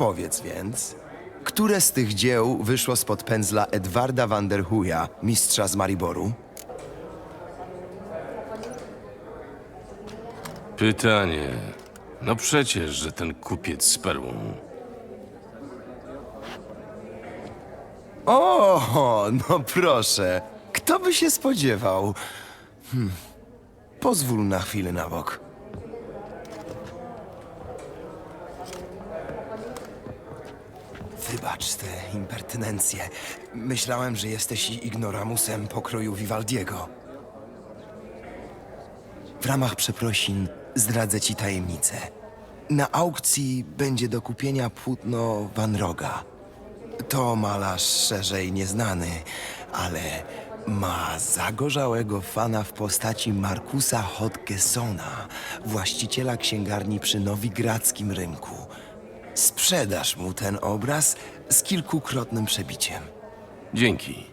Powiedz więc, które z tych dzieł wyszło spod pędzla Edwarda van der Huya, mistrza z Mariboru? Pytanie. No przecież, że ten kupiec z perłą. O, no proszę. Kto by się spodziewał? Hmm. Pozwól na chwilę na bok. Wybacz tę impertynencję. Myślałem, że jesteś ignoramusem pokroju Vivaldiego. W ramach przeprosin zdradzę ci tajemnicę. Na aukcji będzie do kupienia płótno Van Roga. To malarz szerzej nieznany, ale ma zagorzałego fana w postaci Markusa Hodgesona, właściciela księgarni przy nowigradzkim rynku. Sprzedasz mu ten obraz z kilkukrotnym przebiciem. Dzięki.